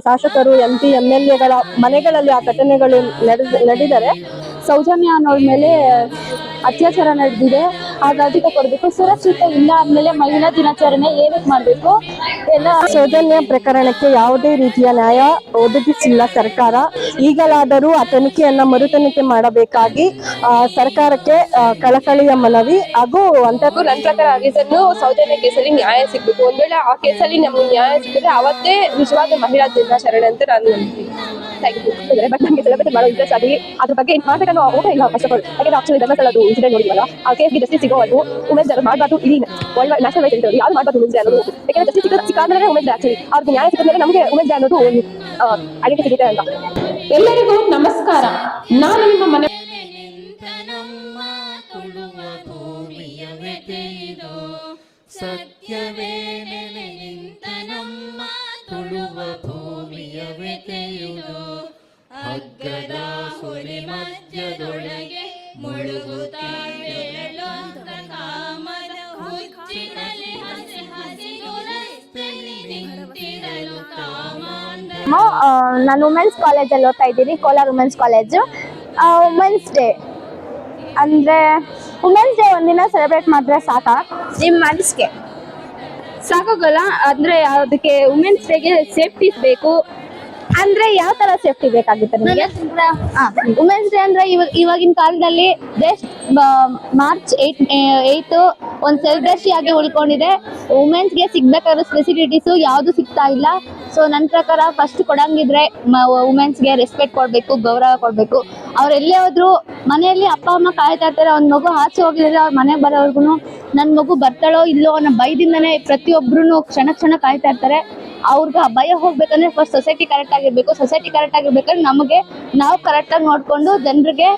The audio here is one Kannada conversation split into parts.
ಶಾಸಕರು ಎಂ ಪಿ ಎಂ ಎಲ್ ಮನೆಗಳಲ್ಲಿ ಆ ಘಟನೆಗಳು ನಡೆದ ನಡೆದರೆ ಸೌಜನ್ಯ ಅನ್ನೋರ ಮೇಲೆ ಅತ್ಯಾಚಾರ ನಡೆದಿದೆ. ಹಾಗಾಗಿ ಕೊಡಬೇಕು. ಸುರಕ್ಷಿತ ಇಲ್ಲ ಆದ್ಮೇಲೆ ಮಹಿಳಾ ದಿನಾಚರಣೆ ಏನಕ್ಕೆ ಮಾಡಬೇಕು? ಎಲ್ಲ ಸೌಜನ್ಯ ಪ್ರಕರಣಕ್ಕೆ ಯಾವುದೇ ರೀತಿಯ ನ್ಯಾಯ ಒದಗಿಸಿಲ್ಲ ಸರ್ಕಾರ. ಈಗಲಾದರೂ ಆ ತನಿಖೆಯನ್ನ ಮರು ತನಿಖೆ ಮಾಡಬೇಕಾಗಿ ಸರ್ಕಾರಕ್ಕೆ ಕಳಕಳಿಯ ಮನವಿ ಹಾಗೂ ಅಂತ ನನ್ನ ಪ್ರಕಾರ ಆಗಿದ್ದನ್ನು ಸೌಜನ್ಯ ಕೇಸಲ್ಲಿ ನ್ಯಾಯ ಸಿಗ್ಬೇಕು. ಒಂದ್ ವೇಳೆ ಆ ಕೇಸಲ್ಲಿ ನಮ್ಗೆ ನ್ಯಾಯ ಸಿಕ್ಕಿದ್ರೆ ಅವತ್ತೇ ನಿಜವಾದ ಮಹಿಳಾ ದಿನಾಚರಣೆ ಅಂತ ನಾನು ಬಟ್ ನಮಗೆ ಸೆಲೆಬ್ರೇಟ್ ಮಾಡೋ ಇಂಟ್ರೆಸ್ಟ್ ಆಗಿ ಅದ್ರ ಬಗ್ಗೆ ಮಾತಾಡೋ ಊಟ ಇಲ್ಲ ಫಸ್ಟ್ ಆಫ್ ಆಲ್ ಯಾಕಂದ್ರೆ ಆಕ್ಚುಲಿ ಧರ್ಮಸ್ಥಳದ್ದು ಇನ್ಸಿಡೆಂಟ್ ನೋಡಿದ್ವಲ್ಲ ಆ ಕೇಸ್ಗೆ ಜಸ್ಟಿಸ್ ಉಮೇಶ್ ಮಾಡಬಾರ್ದು ಇಡೀ ವರ್ಲ್ಡ್ ನ್ಯಾಷನಲ್ ವೈಸ್ ಇರ್ತದೆ ಯಾರು ಮಾಡಬಾರ್ದು ಉಮೇಶ್ ಅನ್ನೋದು ಯಾಕಂದ್ರೆ ಜಸ್ಟಿಸ್ ಸಿಕ್ಕಾದ್ಮೇಲೆ ನ್ಯಾಯ ಸಿಕ್ಕಿದ್ರೆ ನಮಗೆ ಉಮೇಶ್ ಅನ್ನೋದು ಐಡೆಂಟಿ ಸಿಗುತ್ತೆ ಅಂತ ಎಲ್ಲರಿಗೂ ನಮಸ್ಕಾರ ನಾನು ನಿಮ್ಮ ಮನೆ ಸತ್ಯವೇ. ಹಗ್ಗದ ಹುಲಿ ಮಧ್ಯದೊಳಗೆ ಕಾಮದ ಹುಚ್ಚಿನಲ್ಲಿ ಹಸಿ ನಿಂತಿರಲು ಕಾಮಾಂಧ. ನಾನು ವುಮೆನ್ಸ್ ಕಾಲೇಜಲ್ಲಿ ಓದ್ತಾ ಇದ್ದೀನಿ Kolar women's college women's day ಅಂದರೆ ವುಮೆನ್ಸ್ ಡೇ ಒಂದಿನ ಸೆಲೆಬ್ರೇಟ್ ಮಾಡಿದ್ರೆ ಸಾಕಾ? ನಿಮ್ಮ ಮನಸ್ಸಿಗೆ. ಸಾಕಾಗಲ್ಲ ಅಂದರೆ ಅದಕ್ಕೆ ವುಮೆನ್ಸ್ ಡೇಗೆ ಸೇಫ್ಟಿ ಬೇಕು. ಅಂದ್ರೆ ಯಾವ ತರ ಸೇಫ್ಟಿ ಬೇಕಾಗುತ್ತೆ ನಿಮಗೆ? ವುಮೆನ್ಸ್ ಡೇ ಅಂದ್ರೆ ಇವಾಗ ಇವಾಗಿನ ಕಾಲದಲ್ಲಿ ಜಸ್ಟ್ ಮಾರ್ಚ್ ಏಟ್ ಏಯ್ತು ಒಂದು ಸೆಲೆಬ್ರೇಷನ್ ಉಳ್ಕೊಂಡಿದೆ. ವುಮೆನ್ಸ್ಗೆ ಸಿಗ್ಬೇಕಾದ ಫೆಸಿಲಿಟೀಸ್ ಯಾವುದು ಸಿಗ್ತಾ ಇಲ್ಲ. ಸೊ ನನ್ನ ಪ್ರಕಾರ ಫಸ್ಟ್ ಕೊಡಂಗಿದ್ರೆ ವುಮೆನ್ಸ್ಗೆ ರೆಸ್ಪೆಕ್ಟ್ ಕೊಡಬೇಕು, ಗೌರವ ಕೊಡಬೇಕು. ಅವ್ರು ಎಲ್ಲೇ ಹೋದ್ರು ಮನೆಯಲ್ಲಿ ಅಪ್ಪ, ಅಮ್ಮ ಕಾಯ್ತಾ ಇರ್ತಾರೆ ಒಂದು ಮಗು ಆಚೆ ಹೋಗಿದ್ರೆ ಅವ್ರ ಮನೆಗೆ ಬರೋವರ್ಗು ನನ್ನ ಮಗು ಬರ್ತಾಳೋ ಇಲ್ಲೋ ಅನ್ನೋ ಬೈದಿಂದಾನೆ ಪ್ರತಿಯೊಬ್ರು ಕ್ಷಣ ಕ್ಷಣ ಕಾಯ್ತಾ ಇರ್ತಾರೆ. ಅವ್ರಿಗೆ ಭಯ ಹೋಗ್ಬೇಕಂದ್ರೆ ಫಸ್ಟ್ ಸೊಸೈಟಿ ಕರೆಕ್ಟ್ ಆಗಿರ್ಬೇಕು ಸೊಸೈಟಿ ಕರೆಕ್ಟ್ ಆಗಿರ್ಬೇಕಂದ್ರೆ ನಮಗೆ ನಾವು ಕರೆಕ್ಟಾಗಿ ನೋಡಿಕೊಂಡು ಜನರಿಗೆ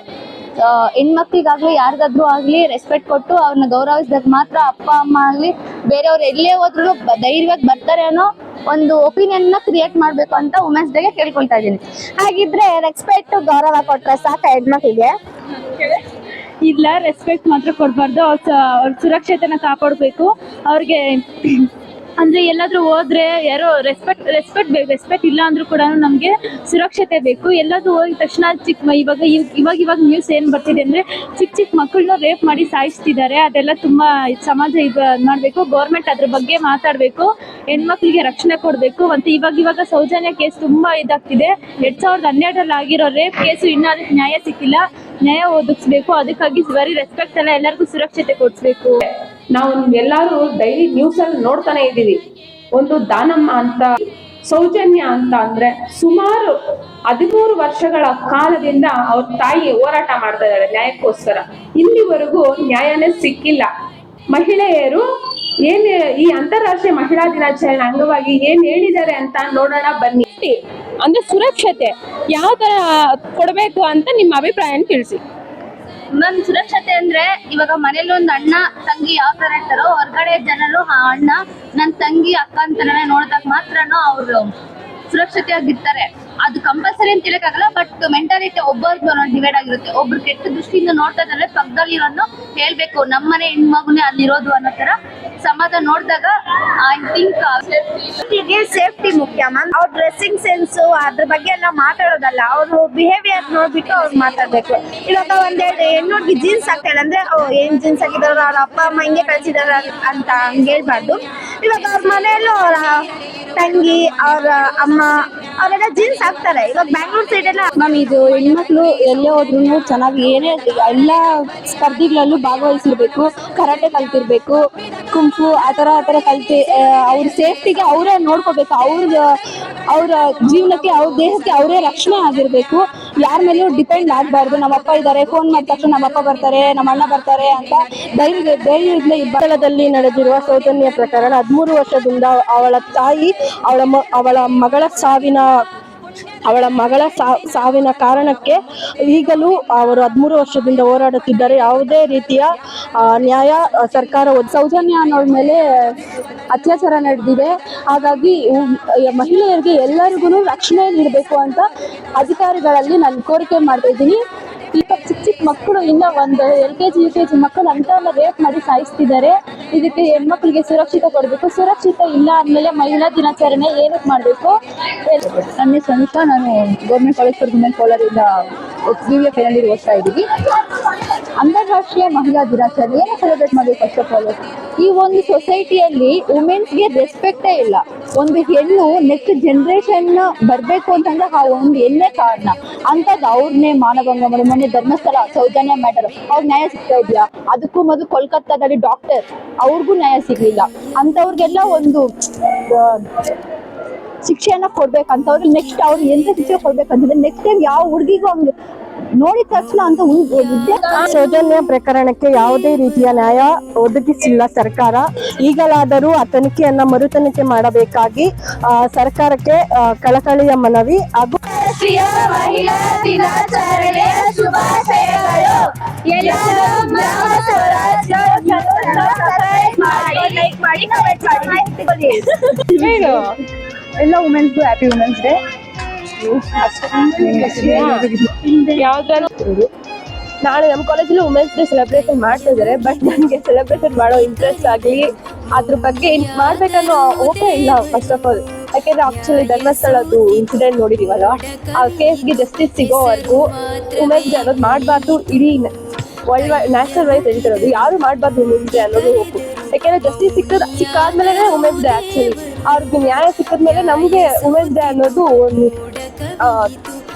ಹೆಣ್ಮಕ್ಳಿಗಾಗ್ಲಿ, ಯಾರಿಗಾದ್ರೂ ಆಗಲಿ ರೆಸ್ಪೆಕ್ಟ್ ಕೊಟ್ಟು ಅವ್ರನ್ನ ಗೌರವಿಸಿದಾಗ ಮಾತ್ರ ಅಪ್ಪ, ಅಮ್ಮ ಆಗಲಿ ಬೇರೆಯವ್ರು ಎಲ್ಲೇ ಹೋದ್ರು ಧೈರ್ಯವಾಗಿ ಬರ್ತಾರೆ ಅನ್ನೋ ಒಂದು ಒಪಿನಿಯನ್ ಕ್ರಿಯೇಟ್ ಮಾಡಬೇಕು ಅಂತ ವುಮೆನ್ಸ್ ಡೇಗೆ ಕೇಳ್ಕೊಳ್ತಾ ಇದ್ದೀನಿ. ಹಾಗಿದ್ರೆ ರೆಸ್ಪೆಕ್ಟ್ ಗೌರವ ಕೊಟ್ಟರೆ ಸಾಕು ಹೆಣ್ಮಕ್ಳಿಗೆ? ಇಲ್ಲ ರೆಸ್ಪೆಕ್ಟ್ ಮಾತ್ರ ಕೊಡಬಾರ್ದು. ಅವ್ರ ಸುರಕ್ಷತೆನ ಕಾಪಾಡಬೇಕು. ಅವ್ರಿಗೆ ಅಂದ್ರೆ ಎಲ್ಲಾದ್ರೂ ಹೋದ್ರೆ ಯಾರೋ ರೆಸ್ಪೆಕ್ಟ್ ರೆಸ್ಪೆಕ್ಟ್ ಬೇಕು ರೆಸ್ಪೆಕ್ಟ್ ಇಲ್ಲ ಅಂದ್ರೂ ಕೂಡ ನಮಗೆ ಸುರಕ್ಷತೆ ಬೇಕು. ಎಲ್ಲಾದ್ರೂ ಹೋಗಿದ ತಕ್ಷಣ ಚಿಕ್ಕ ಇವಾಗ ಇವಾಗ ಇವಾಗ ನ್ಯೂಸ್ ಏನ್ ಬರ್ತಿದೆ ಅಂದ್ರೆ ಚಿಕ್ಕ ಚಿಕ್ಕ ಮಕ್ಕಳನ್ನ ರೇಪ್ ಮಾಡಿ ಸಾಯಿಸ್ತಿದ್ದಾರೆ. ಅದೆಲ್ಲ ತುಂಬಾ ಸಮಾಜ ಇದು ಮಾಡ್ಬೇಕು. ಗೌರ್ಮೆಂಟ್ ಅದ್ರ ಬಗ್ಗೆ ಮಾತಾಡ್ಬೇಕು. ಹೆಣ್ಮಕ್ಳಿಗೆ ರಕ್ಷಣೆ ಕೊಡ್ಬೇಕು. ಮತ್ತೆ ಇವಾಗ ಇವಾಗ ಸೌಜನ್ಯ ಕೇಸ್ ತುಂಬಾ ಇದಾಗ್ತಿದೆ. ಎರಡ್ ಸಾವಿರದ ಹನ್ನೆರಡರಲ್ಲಿ ಆಗಿರೋ ರೇಪ್ ಕೇಸು ಇನ್ನೂ ನ್ಯಾಯ ಸಿಕ್ಕಿಲ್ಲ. ನ್ಯಾಯ ಒದಗಿಸ್ಬೇಕು. ಅದಕ್ಕಾಗಿ ಬರೀ ರೆಸ್ಪೆಕ್ಟ್ ಎಲ್ಲ ಎಲ್ಲರಿಗೂ ಸುರಕ್ಷತೆ ಕೊಡಿಸ್ಬೇಕು. ನಾವು ಎಲ್ಲರೂ ಡೈಲಿ ನ್ಯೂಸ್ ಅಲ್ಲಿ ನೋಡ್ತಾನೆ ಇದ್ದೀವಿ. ಒಂದು ದಾನಮ್ಮ ಅಂತ, ಸೌಜನ್ಯ ಅಂತ ಅಂದ್ರೆ ಸುಮಾರು ಹದಿಮೂರು ವರ್ಷಗಳ ಕಾಲದಿಂದ ಅವ್ರ ತಾಯಿ ಹೋರಾಟ ಮಾಡ್ತಾ ಇದ್ದಾರೆ ನ್ಯಾಯಕ್ಕೋಸ್ಕರ. ಇಲ್ಲಿವರೆಗೂ ನ್ಯಾಯನೇ ಸಿಕ್ಕಿಲ್ಲ. ಮಹಿಳೆಯರು ಏನ್ ಈ ಅಂತಾರಾಷ್ಟ್ರೀಯ ಮಹಿಳಾ ದಿನಾಚರಣೆ ಅಂಗವಾಗಿ ಏನ್ ಹೇಳಿದ್ದಾರೆ ಅಂತ ನೋಡೋಣ ಬನ್ನಿ. ಅಂದ್ರೆ ಸುರಕ್ಷತೆ, ಯಾವ ತರ ಕೊಡಬೇಕು ಅಂತ ನಿಮ್ಮ ಅಭಿಪ್ರಾಯ ತಿಳಿಸಿ. ಮ್ಯಾಮ್ ಸುರಕ್ಷತೆ ಅಂದ್ರೆ ಇವಾಗ ಮನೇಲಿ ಒಂದು ಅಣ್ಣ, ತಂಗಿ ಯಾವ ತರ ಇರ್ತಾರೋ ಹೊರಗಡೆ ಜನರು ಆ ಅಣ್ಣ ನನ್ನ ತಂಗಿ, ಅಕ್ಕ ಅಂತಾನೆ ನೋಡಿದಾಗ ಮಾತ್ರನೂ ಅವರು ಸುರಕ್ಷತೆಯಾಗಿರ್ತಾರೆ ಅದು ಕಂಪಲ್ಸರಿ ಅಂತ ಹೇಳಕ್ಕಾಗಲ್ಲ ಬಟ್ ಮೆಂಟಾಲಿಟಿ ಒಬ್ಬರಿಗೆ ಡಿವೈಡ್ ಆಗಿರುತ್ತೆ. ಒಬ್ರು ಕೆಟ್ಟ ದೃಷ್ಟಿಯಿಂದ ನೋಡ್ತಾ ಇದ್ರೆ ಪಕ್ಕದಲ್ಲಿ ಇರೋನು ಹೇಳ್ಬೇಕು, ನಮ್ಮನೆ ಹೆಣ್ಮಗುನೇ ಅಲ್ಲಿರೋದು ಅನ್ನೋ ತರ ಸಮಾಜ ನೋಡಿದಾಗ ಐ ಥಿಂಕ್ ಸೇಫ್ಟಿ ಮುಖ್ಯ ಮ್ಯಾಮ್ ಅವ್ರ ಡ್ರೆಸ್ಸಿಂಗ್ ಸೆನ್ಸ್ ಅದ್ರ ಬಗ್ಗೆ ಎಲ್ಲ ಮಾತಾಡೋದಲ್ಲ. ಅವ್ರು ಬಿಹೇವಿಯರ್ ನೋಡ್ಬಿಟ್ಟು ಅವ್ರು ಮಾತಾಡ್ಬೇಕು. ಇವಾಗ ಒಂದೆರಡು ಹೆಣ್ಣುಡ್ಗಿ ಜೀನ್ಸ್ ಹಾಕ್ತಾಳೆ ಅಂದ್ರೆ ಏನ್ ಜೀನ್ಸ್ ಹಾಕಿದಾರ ಅವ್ರ ಅಪ್ಪ ಅಮ್ಮ ಹಿಂಗೆ ಕಳ್ಸಿದಾರ ಅಂತ ಹಂಗೆ ಹೇಳ್ಬಾರ್ದು. ಇವಾಗ ಅವ್ರ ಮನೆಯಲ್ಲೂ ಅವರ ತಂಗಿ, ಅವ್ರ ಅಮ್ಮ ಅವರೆಲ್ಲ ಜೀನ್ಸ್ ಹಾಕ್ತಾರೆ. ಇವಾಗ ಬ್ಯಾಂಗ್ಳೂರ್ ಸೈಡ್ ಎಲ್ಲ ಮ್ಯಾಮ್ ಇದು ಹೆಣ್ಮಕ್ಳು ಎಲ್ಲೇ ಹೋದ್ರು ಚೆನ್ನಾಗಿ ಏನೇ ಎಲ್ಲ ಸ್ಪರ್ಧಿಗಳಲ್ಲೂ ಭಾಗವಹಿಸಿರ್ಬೇಕು, ಕರಾಟೆ ಕಲ್ತಿರ್ಬೇಕು ಕುಂಫು ಆ ಥರ ಆ ಥರ ಕಲ್ತಿ ಅವ್ರ ಸೇಫ್ಟಿಗೆ ಅವರೇ ನೋಡ್ಕೋಬೇಕು. ಅವ್ರ ಅವ್ರ ಜೀವನಕ್ಕೆ, ಅವ್ರ ದೇಹಕ್ಕೆ ಅವರೇ ರಕ್ಷಣೆ ಆಗಿರ್ಬೇಕು. ಯಾರ ಮೇಲೂ ಡಿಪೆಂಡ್ ಆಗಬಾರ್ದು. ನಮ್ಮ ಅಪ್ಪ ಇದ್ದಾರೆ ಫೋನ್ ಮಾಡಿದ ತಕ್ಷಣ ನಮ್ಮ ಅಪ್ಪ ಬರ್ತಾರೆ, ನಮ್ಮ ಅಣ್ಣ ಬರ್ತಾರೆ ಅಂತ ಧೈರ್ಯ, ಧೈರ್ಯದಿಂದ ಇಬ್ಬ ಸ್ಥಳದಲ್ಲಿ ನಡೆದಿರುವ ಸೌಜನ್ಯ ಪ್ರಕರಣ ಹದಿಮೂರು ವರ್ಷದಿಂದ ಅವಳ ತಾಯಿ, ಅವಳ ಅವಳ ಮಗಳ ಸಾವಿನ ಅವಳ ಮಗಳ ಸಾವಿನ ಕಾರಣಕ್ಕೆ ಈಗಲೂ ಅವರು ಹದಿಮೂರು ವರ್ಷದಿಂದ ಹೋರಾಡುತ್ತಿದ್ದಾರೆ. ಯಾವುದೇ ರೀತಿಯ ನ್ಯಾಯ, ಸರ್ಕಾರ ಸೌಜನ್ಯ ಅನ್ನೋದ್ರ ಮೇಲೆ ಅತ್ಯಾಚಾರ ನಡೆದಿದೆ. ಹಾಗಾಗಿ ಮಹಿಳೆಯರಿಗೆ ಎಲ್ಲರಿಗೂ ರಕ್ಷಣೆ ನೀಡಬೇಕು ಅಂತ ಅಧಿಕಾರಿಗಳಲ್ಲಿ ನಾನು ಕೋರಿಕೆ ಮಾಡ್ತಾ ಇದ್ದೀನಿ. ಈಗ ಚಿಕ್ಕ ಚಿಕ್ಕ ಮಕ್ಕಳು ಇನ್ನೂ ಒಂದು L K G, U K G ಮಕ್ಕಳು ಅಂತವನ್ನ ರೇಪ್ ಮಾಡಿ ಸಾಯಿಸ್ತಿದ್ದಾರೆ. ಇದಕ್ಕೆ ಹೆಣ್ಮಕ್ಳಿಗೆ ಸುರಕ್ಷಿತ ಕೊಡಬೇಕು. ಸುರಕ್ಷಿತ ಇಲ್ಲ ಅಂದಮೇಲೆ ಮಹಿಳಾ ದಿನಾಚರಣೆ ಏನಕ್ಕೆ ಮಾಡಬೇಕು? ನನ್ನ ಸ್ವಂತ, ನಾನು ಗೌರ್ಮೆಂಟ್ ಕಾಲೇಜ್ ಫಾರ್ ವುಮೆನ್ ಕೋಲಾರಿಂದ ಬಿ ವಿ ಎಫ್ ಓದ್ತಾ ಇದ್ದೀವಿ. ಅಂತಾರಾಷ್ಟ್ರೀಯ ಮಹಿಳಾ ದಿನಾಚರಣೆ ಏನು ಸೆಲೆಬ್ರೇಟ್ ಮಾಡಬೇಕು ಫಸ್ಟ್ ಆಫ್ ಆಲ್ ಈ ಒಂದು ಸೊಸೈಟಿಯಲ್ಲಿ ವುಮೆನ್ಸ್ಗೆ ರೆಸ್ಪೆಕ್ಟೇ ಇಲ್ಲ. ಒಂದು ಹೆಣ್ಣು ನೆಕ್ಸ್ಟ್ ಜನ್ರೇಷನ್ ಬರಬೇಕು ಅಂತಂದ್ರೆ ಆ ಒಂದು ಹೆಣ್ಣೆ ಕಾರಣ. ಅಂಥದ್ದು ಅವ್ರನ್ನೇ ಮಾನಭಂಗ ಮಾಡಿ ಮೊನ್ನೆ ಧರ್ಮಸ್ಥಳ ಸೌಜನ್ಯ ಮ್ಯಾಟರ್ ಅವ್ರ ನ್ಯಾಯ ಸಿಗ್ತಾ ಇದೆಯಾ? ಅದಕ್ಕೂ ಮೊದಲು ಕೋಲ್ಕತ್ತಾದಲ್ಲಿ ಡಾಕ್ಟರ್ ಅವ್ರಿಗೂ ನ್ಯಾಯ ಸಿಗ್ಲಿಲ್ಲ. ಅಂಥವ್ರಿಗೆಲ್ಲ ಒಂದು ಶಿಕ್ಷೆಯನ್ನ ಕೊಡ್ಬೇಕಂತ, ಅವ್ರಿಗೆ ನೆಕ್ಸ್ಟ್ ಅವ್ರಿಗೆ ಎಂತ ಶಿಕ್ಷೆ ಕೊಡ್ಬೇಕಂತಂದ್ರೆ ನೆಕ್ಸ್ಟ್ ಟೈಮ್ ಯಾವ ಹುಡುಗಿಗೂ ಹಂಗೆ ನೋಡಿದ ತಕ್ಷಣ ಅಂತ ಸೌಜನ್ಯ ಪ್ರಕರಣಕ್ಕೆ ಯಾವುದೇ ರೀತಿಯ ನ್ಯಾಯ ಒದಗಿಸಿಲ್ಲ ಸರ್ಕಾರ. ಈಗಲಾದರೂ ಆ ತನಿಖೆಯನ್ನ ಮರುತನಿಖೆ ಮಾಡಬೇಕಾಗಿ ಆ, ಸರ್ಕಾರಕ್ಕೆ ಕಳಕಳಿಯ ಮನವಿ ಹಾಗೂ ಎಲ್ಲ ವುಮೆನ್ಸ್ಗೂ ಹ್ಯಾಪಿ ವುಮೆನ್ಸ್ ಡೇ ನಾಳೆ ನಮ್ಮ ಕಾಲೇಜಲ್ಲಿ ವುಮೆನ್ಸ್ ಡೇ ಸೆಲೆಬ್ರೇಷನ್ ಮಾಡ್ತಾ ಇದ್ದಾರೆ ಬಟ್ ನನಗೆ ಸೆಲೆಬ್ರೇಷನ್ ಮಾಡೋ ಇಂಟ್ರೆಸ್ಟ್ ಆಗಲಿ, ಅದ್ರ ಬಗ್ಗೆ ಮಾಡ್ಬೇಕನ್ನೋ ಓಕೆ ಇಲ್ಲ ಫಸ್ಟ್ ಆಫ್ ಆಲ್ ಯಾಕೆಂದ್ರೆ ಆಕ್ಚುಲಿ ಧರ್ಮಸ್ಥಳದ್ದು ಇನ್ಸಿಡೆಂಟ್ ನೋಡಿದೀವಲ್ಲ, ಆ ಕೇಸ್ಗೆ ಜಸ್ಟಿಸ್ ಸಿಗೋವರೆಗೂ ವುಮೆನ್ಸ್ ಡೇ ಅನ್ನೋದು ಮಾಡಬಾರ್ದು, ಇಡೀ ವರ್ಲ್ಡ್ ವೈಡ್ ನ್ಯಾಷನಲ್ ವೈಸ್ ಹೇಳ್ತಿರೋದು, ಯಾರು ಮಾಡಬಾರ್ದು ವುಮೆನ್ಸ್ ಡೇ ಅನ್ನೋದು ಹೋಗು ಯಾಕೆಂದ್ರೆ ಜಸ್ಟಿಸ್ ಸಿಕ್ಕದ ಸಿಕ್ಕಾದ್ಮೇಲೆ ವುಮೆನ್ಸ್ ಡೇ ಆಕ್ಚುಲಿ ಅವ್ರಿಗೆ ನ್ಯಾಯ ಸಿಕ್ಕಿದ್ಮೇಲೆ ನಮಗೆ ವುಮೆನ್ಸ್ ಡೇ ಅನ್ನೋದು ಒಂದು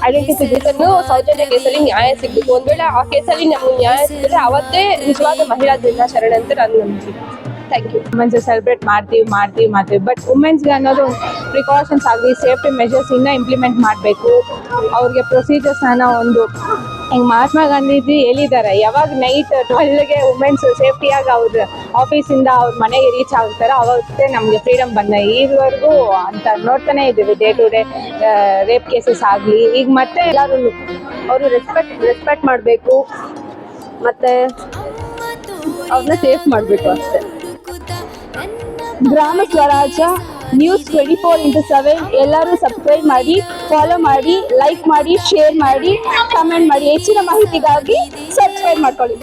ಐಡೆಂಟಿಫಿಕೇಶನ್ ಸೌಜನ್ಯ ಕೇಸಲ್ಲಿ ನ್ಯಾಯ ಸಿಗಬೇಕು. ಒಂದ್ ವೇಳೆ ಆ ಕೇಸಲ್ಲಿ ನಮ್ಗೆ ನ್ಯಾಯ ಸಿಕ್ಕಿದ್ರೆ ಅವತ್ತೇ ನಿಜವಾದ ಮಹಿಳಾ ದಿನಾಚರಣೆ ಅಂತ ನಾನು ನಂಬಿದ್ದೀನಿ ಥ್ಯಾಂಕ್ ಯು ಸೆಲೆಬ್ರೇಟ್ ಮಾಡ್ತೀವಿ ಮಾಡ್ತೀವಿ ಮಾಡ್ತೀವಿ. ಬಟ್ ವುಮೆನ್ಸ್ಗೆ ಅನ್ನೋದು ಪ್ರಿಕಾಷನ್ಸ್ ಆಗಲಿ ಸೇಫ್ಟಿ ಮೆಷರ್ಸ್ ಇನ್ನೂ ಇಂಪ್ಲಿಮೆಂಟ್ ಮಾಡಬೇಕು. ಅವ್ರಿಗೆ ಪ್ರೊಸೀಜರ್ಸ್ನ ಒಂದು ಹಿಂಗೆ ಮಹಾತ್ಮ ಗಾಂಧೀಜಿ ಹೇಳಿದ್ದಾರೆ ಯಾವಾಗ ನೈಟ್ ಟ್ವೆಲ್ಗೆ ವುಮೆನ್ಸ್ ಸೇಫ್ಟಿಯಾಗಿ ಅವ್ರ ಆಫೀಸಿಂದ ಅವ್ರ ಮನೆಗೆ ರೀಚ್ ಆಗ್ತಾರೆ ಅವಾಗಷ್ಟೇ ನಮಗೆ ಫ್ರೀಡಮ್ ಬಂದ. ಈವರೆಗೂ ಅಂತ ನೋಡ್ತಾನೆ ಇದ್ದೀವಿ day to day rape cases ಆಗಲಿ. ಈಗ ಮತ್ತೆ ಎಲ್ಲರೂ ಅವರು ರೆಸ್ಪೆಕ್ಟ್ ರೆಸ್ಪೆಕ್ಟ್ ಮಾಡಬೇಕು. ಮತ್ತೆ ಅವ್ರನ್ನ ಸೇಫ್ ಮಾಡಬೇಕು ಅಷ್ಟೇ. Grama Swaraja news twenty four into seven ಎಲ್ಲರೂ ಸಬ್ಸ್ಕ್ರೈಬ್ ಮಾಡಿ ಫಾಲೋ ಮಾಡಿ ಲೈಕ್ ಮಾಡಿ ಶೇರ್ ಮಾಡಿ ಕಮೆಂಟ್ ಮಾಡಿ. ಹೆಚ್ಚಿನ ಮಾಹಿತಿಗಾಗಿ ಸಬ್ಸ್ಕ್ರೈಬ್ ಮಾಡ್ಕೊಳ್ಳಿ.